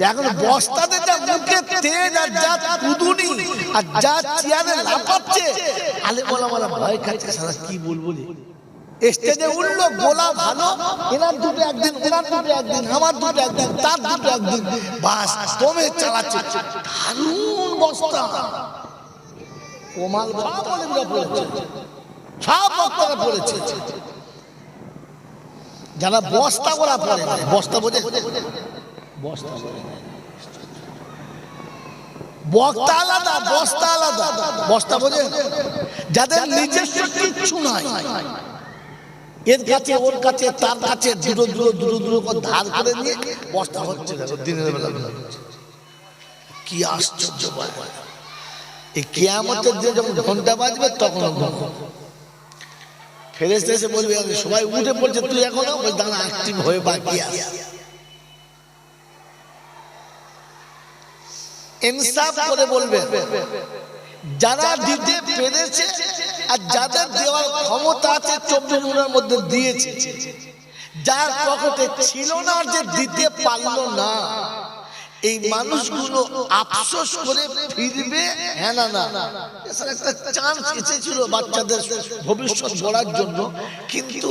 তো এখন বস্তাতে যা মুখে তেজ আর যা কুদুনি আর যা চেয়ারে লাফাচ্ছে আলে বলা বলা ভয় খাচ্ছে সারা কি বলব স্টেজে উঠল গোলা ভালো এনার দুটো একদিন ওনার দুটো একদিন আমার দুটো একদিন তার দুটো একদিন। বাস তোমে চালাচ্ছে। দারুণ বস্তা। কোমাল সব অলিমরা পড়েছে সব বক্তারা পড়েছে যারা বস্তা করা পড়ে বস্তা বোঝে। বস্তা বোঝে না। বক্তা আলাদা বস্তা আলাদা। বস্তা বোঝে যাদের নিজস্ব কিচ্ছু নাই এর কাছে ওর কাছে তার কাছে দূর দূর দূর দূর করে ধার করে নিয়ে বস্তা হচ্ছে দিনের বেলা কি আশ্চর্য এই কিয়ামতের দিন যখন ঘণ্টা বাজবে তখন ফেরেস্তে এসে বলবে সবাই উঠে পড়ছে তুই এখনও দানা অ্যাক্টিভ হয়ে বাকি আছে। ইনসাফ করে বলবে। যারা দিতে পেরেছে আর যাদের দেওয়ার ক্ষমতা আছে চব্বিশ ঘণ্টার মধ্যে দিয়েছে, যার পকেটে ছিল না যে দিতে পারল না, এই মানুষগুলো আফসোস করে ফিরবে? হ্যাঁ না না। একটা চান্স এসেছিল বাচ্চাদের ভবিষ্যৎ গড়ার জন্য। কিন্তু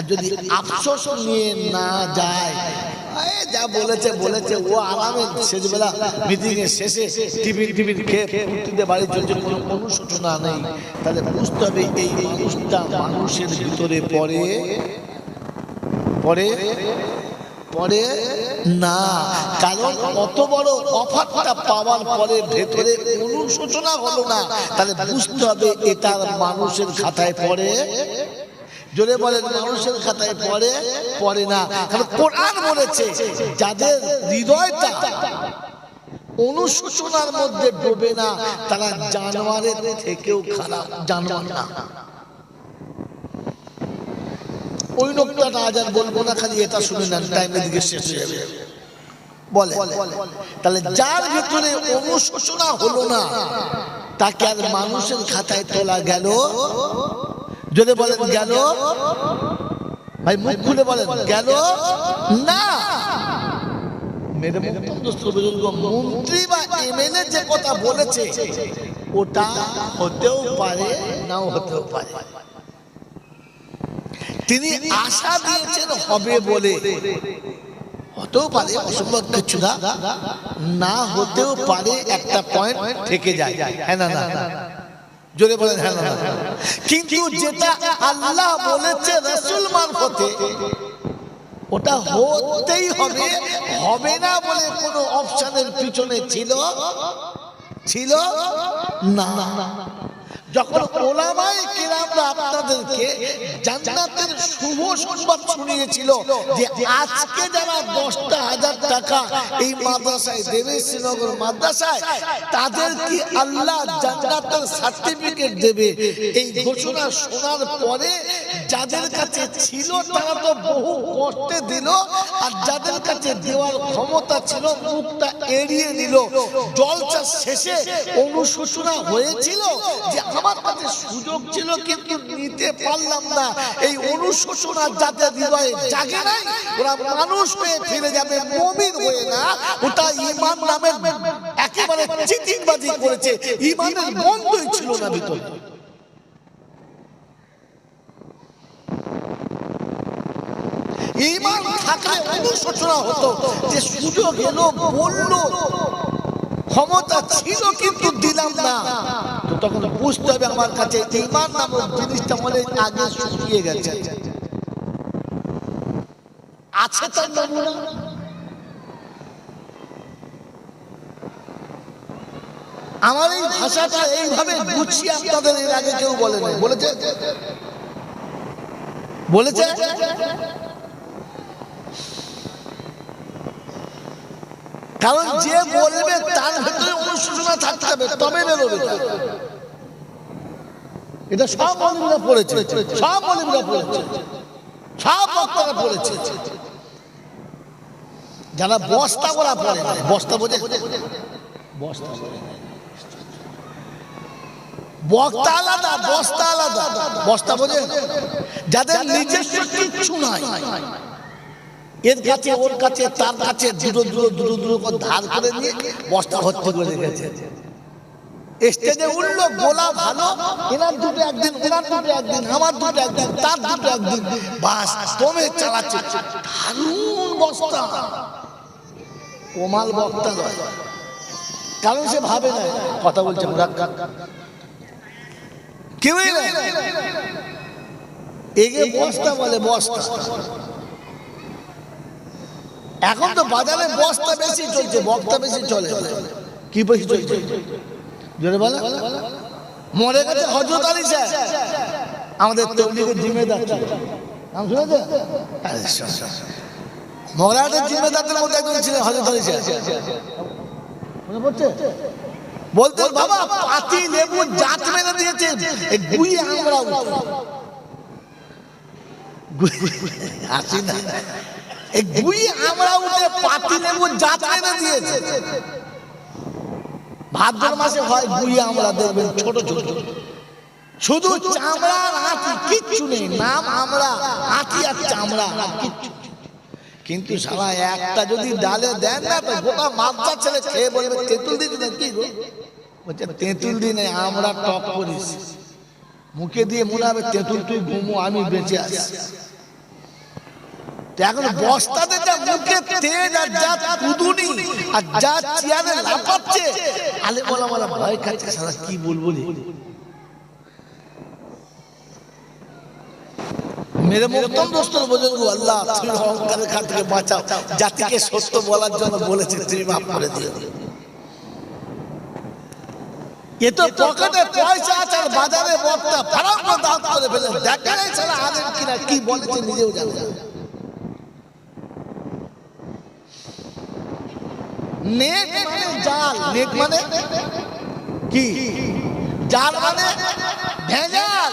আর যদি আফসোস নিয়ে না যায়। যা বলেছে বলেছে ও আরামে শেষবেলা মিটিং এর শেষে টিফিন টিফিন খেয়ে বাড়ি চলছে কোনো অনুশোচনা নেই। তাহলে বুঝতে হবে এই মানুষটা মানুষের ভিতরে পড়ে। পরে পরে না। কারণ অত বড় অফারটা পাওয়ার পরে ভেতরে অনুশোচনা হলো না। তাহলে বুঝতে হবে এটা মানুষের খাতায় পড়ে। জোরে বলেন, মানুষের খাতায় পড়ে পড়ে না। কারণ কোরআন বলেছে, যাদের হৃদয়টা অনুশোচনার মধ্যে ডোবে না, তারা জানোয়ারের থেকেও খারাপ, জানোয়ার না। ওই আজ বলব না, খালি এটা শুনে নেন টাইমের শেষ হয়ে যাবে। বলে তাহলে যার ভিতরে অনুশোচনা হলো না, তাকে আর মানুষের খাতায় তোলা গেল যদি বলেন গেল ভাই মুখ খুলে বলেন গেল না। মন্ত্রী বা এমএলএ যে কথা বলেছে ওটা হতেও পারে নাও হতেও পারে। তিনি আশা দিয়েছেন হবে বলে। হতেও পারে অসম্ভব কিছু না। না হতেও পারে একটা পয়েন্ট থেকে যায়। হ্যাঁ না না। জোরে বলেন হ্যাঁ। কিন্তু যেটা আল্লাহ বলেছে রসুল মারফতে ওটা হতেই হবে হবে না বলে কোনো অপশানের পিছনে ছিল ছিল? না। যখন ওলামায়ে কেরামরা আপনাদেরকে জান্নাতের শুভ সংবাদ শুনিয়েছিল যে আজকে যারা দশটা হাজার টাকা এই মাদ্রাসায় দেবে, শ্রীনগর মাদ্রাসায়, তাদের কি আল্লাহ জান্নাতের সার্টিফিকেট দেবে? এই ঘোষণা শোনার পরে যাদের কাছে ছিল তারা তো বহু কষ্টে দিল, আর যাদের কাছে দেওয়ার ক্ষমতা ছিল মুখটা এড়িয়ে নিল। জলচা শেষে অনুশোচনা হয়েছিল যে আমার কাছে সুযোগ ছিল কিন্তু নিতে পারলাম না। এই অনুশোচনা যাদের হৃদয়ে জাগে নাই ওরা মানুষ হয়ে ফিরে যাবে, মমিন হয়ে না। ওটা ইমান নামের একেবারে চিটিংবাজি করেছে। ইমানের বন্ধই ছিল না ভিতরে। ইমান থাকলে অনুশোচনা হতো, যে সুযোগ এলো, বলল ক্ষমতা ছিল কিন্তু দিলাম না। তো তখন বুঝতে হবে আমার কাছে ইমান নামক জিনিসটা মনে আগে শুকিয়ে গেছে। আছে তার নমুনা। আমার এই ভাষাটা এইভাবে গুছিয়ে আপনাদের এর আগে কেউ বলেনি। বলেছে? বলেছে? কারণ যে বলবে তার ভেতরে অনুশোচনা থাকতে হবে তবে বেরোবে এটা সব অলিমরা পড়েছে সব অলিমরা পড়েছে সব বক্তারা পড়েছে যারা বস্তা করা পড়ে না, বস্তা বোঝে? বস্তা বক্তা আলাদা বস্তা আলাদা। বস্তা বোঝে? যাদের নিজস্ব কিচ্ছু নাই। এর কাছে, ওর কাছে, তার কাছে দূর দূর দূর দূর করে ধার করে নিয়ে বস্তা ভর্তি করে রেখেছে। স্টেজে উঠল, গোলা ভালো, এনার দুটো একদিন ওনার দুটো একদিন, আমার দুটো একদিন, তার দুটো একদিন। বাস তোমে চালাচ্ছে। দারুণ বস্তা। কোমাল বক্তা নয়। কারণ সে ভাবে না। কথা বলছে কেউই না। এগে বস্তা বলে বস্তা। এখন তো বাজারে বস্তা বেশি চলছে বক্তা বেশি চলে। কি বেশি চলছে? জোরে বলো। মরে গেছে হজরত আলী আমাদের তবলিগের জিম্মেদার। নাম শুনেছে। মগরাহাটের জিম্মেদারদের মধ্যে একজন ছিলেন হজরত আলী মনে পড়ছে? বলতে বাবা, পাতি, লেবু, জাত মেরে দিয়েছে। গুই আমরা হাসি না এই আমরা উঠে পাতি দিয়েছে। ভাদ্র মাসে হয় আমরা ছোট ছোট শুধু চামড়ার হাতি কিচ্ছু নেই, নাম আমরা আর চামড়া, কিচ্ছু। কিন্তু সারা একটা যদি ডালে দেন না, তো গোটা মাদ্রা ছেলে খেয়ে বলবে, তেঁতুল দিন কি বলছে, তেঁতুল দিনে আমরা টক করিস। মুখে দিয়ে মনে হবে, তেঁতুল তুই ঘুমো, আমি বেঁচে তো এখন বস্তাতে যা মুখে তেজ আর যা কুদুনি আর যা চেয়ারে লাফাচ্ছে। আলে বলা বলা ভয় খাচ্ছে সারা কি বলব মেরে মোহতম দোস্তর বুজুর্গ আল্লাহ তুমি অহংকারের খাত থেকে বাঁচাও। জাতিকে সত্য বলার জন্য বলেছে তুমি মাফ করে দিও। এ তো পকেটে পয়সা আছে আর বাজারে দাঁত করে ফেলে। দেখা কিনা কি বলেছে নিজেও জানে না। নেট মানে জাল নেট মানে কি? জাল মানে ভেজাল।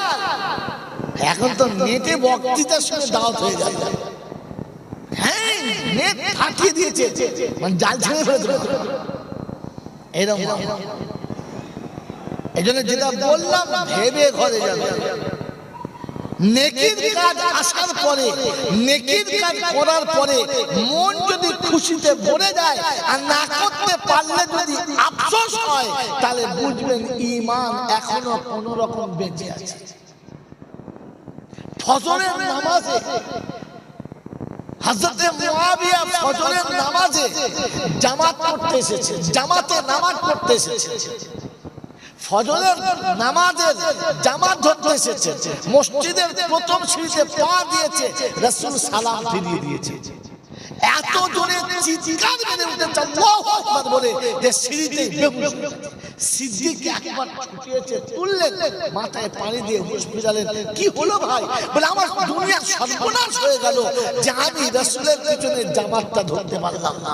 এখন তো নেটে বক্তৃতার সঙ্গে দাওয়াত হয়ে যাবে হ্যাঁ নেট ফাটিয়ে দিয়েছে। মানে জাল ছেড়ে ফেলে এরকম এই জন্য যেটা বললাম, ভেবে ঘরে যাবে। নেকির কাজ আসার পরে, নেকির কাজ করার পরে মন যদি খুশিতে ভরে যায় আর না করতে পারলে যদি আফসোস হয়, তাহলে বুঝবেন ইমান এখনও কোন রকম বেঁচে আছে। ফজরের নামাজে হাজরতে মুয়াবিয়া ফজরের নামাজে জামাত পড়তে এসেছে, জামাতে নামাজ পড়তে এসেছে। ফজরের নামাজের জামাত ধরতে এসেছে। মসজিদের প্রথম সিঁড়িতে পা দিয়েছে রাসূল সালাম ফিরিয়ে দিয়েছে। এত জোরে চিৎকার মেরে উঠেছে বলে যে সিঁড়িতে সিদ্দিক একবার ছুটিয়েছে, তুললেন, মাথায় পানি দিয়ে হুঁশ ফিরালেন, কি হলো ভাই? বলে, আমার দুনিয়া সর্বনাশ হয়ে গেল, যে আমি রাসূলের পিছনে জামাতটা ধরতে পারলাম না।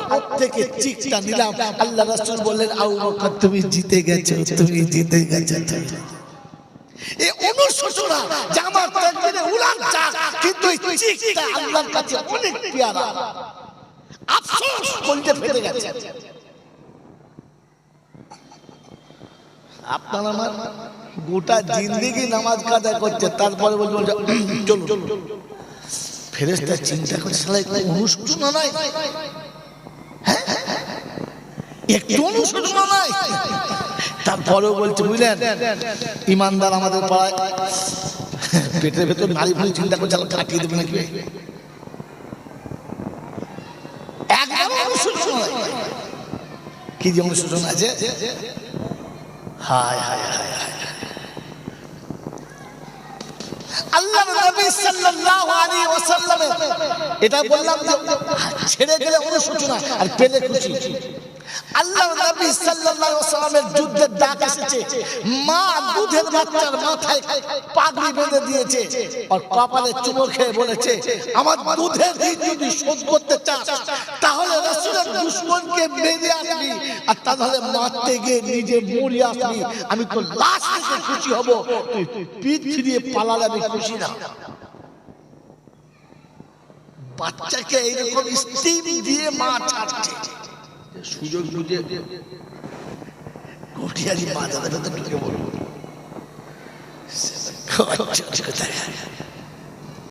ওর থেকে চিকটা নিলাম। আল্লাহ রাসূল বললেন, আবু বকর, তুমি জিতে গেছো, তুমি জিতে গেছো। আপনার আমার গোটা জিন্দিগি নামাজ কাজা করছে, তারপরে বলব চলুন। ফেরেস্তা চিন্তা করে অনুশোচনা নাই? একটু নাই। তারপরেও বলছে, বুঝলেন, ইমানদার আমাদের পাড়ায়, পেটের ভেতর নারী ফুলি চিন্তা করছে কাটিয়ে দেবে নাকি? একদম কি যে অনুশোচনা আছে? হায় হায় হায় হায় আল্লাহ এটা বললাম ছেড়ে গেলে অনুশোচনা আর পেলে খুশি। আল্লাহ নবী সাল্লাল্লাহু আলাইহি ওয়াসাল্লামের যুদ্ধের ডাক এসেছে। মা দুধের বাচ্চার মাথায় পাগড়ি বেঁধে দিয়েছে আর কপালে চুমো খেয়ে বলেছে আমার দুধের ঋণ যদি শোধ করতে চাস তাহলে রাসূলের দুশমনকে মেরে আসবি আর তাহলে মারতে গিয়ে নিজে মরে আসবি। আমি তো লাশ দেখে খুশি হব তুই পিঠ ফিরিয়ে পালালে আমি খুশি না। বাচ্চাকে এইরকম স্টিম দিয়ে মা ছাড়ছে। সুযোগ বুঝে ঘটিয়ারি মাথা তো ঢুকে বলব